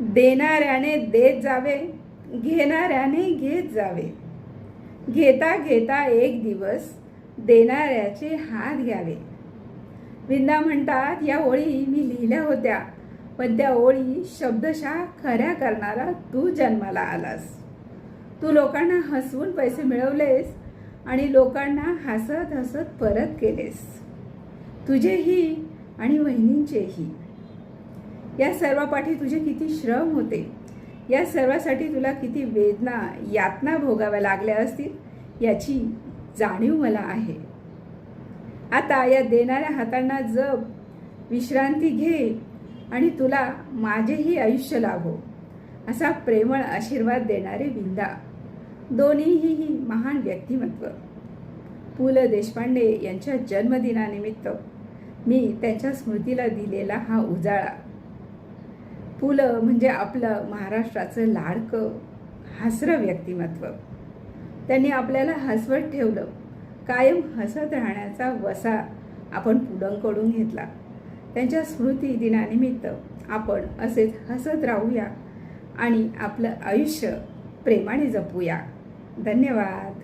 देणाऱ्याने देत जावे घेणाऱ्याने घेत जावे. घेता घेता एक दिवस देणाऱ्याचे हात घ्यावे. विंदा म्हणतात या ओळी मी लिहिल्या होत्या पण त्या ओळी शब्दशः खऱ्या करणारा तू जन्माला आलास. तू लोकांना हसवून पैसे मिळवलेस आणि लोकांना हसत हसत परत केलेस. तुझेही आणि वहिनींचेही या सर्वापाठी तुझे किती श्रम होते? या सर्वासाठी तुला किती वेदना यातना भोगाव्या लागल्या असतील? याची जाणीव मला आहे. आता या देणाऱ्या हातांना जप विश्रांती घे आणि तुला माझेही आयुष्य लाभो असा प्रेमळ आशीर्वाद देणारे विंदा. दोन्हीही ही महान व्यक्तिमत्व. पु ल देशपांडे यांच्या जन्मदिनानिमित्त मी त्यांच्या स्मृतीला दिलेला हा उजाळा. पु ल म्हणजे आपलं महाराष्ट्राचं लाडकं हसरं व्यक्तिमत्व. त्यांनी आपल्याला हसवत ठेवलं. कायम हसत राहण्याचा वसा आपण पुलंकडून घेतला. त्यांच्या स्मृती दिनानिमित्त आपण असेच हसत राहूया आणि आपलं आयुष्य प्रेमाने जपूया. धन्यवाद.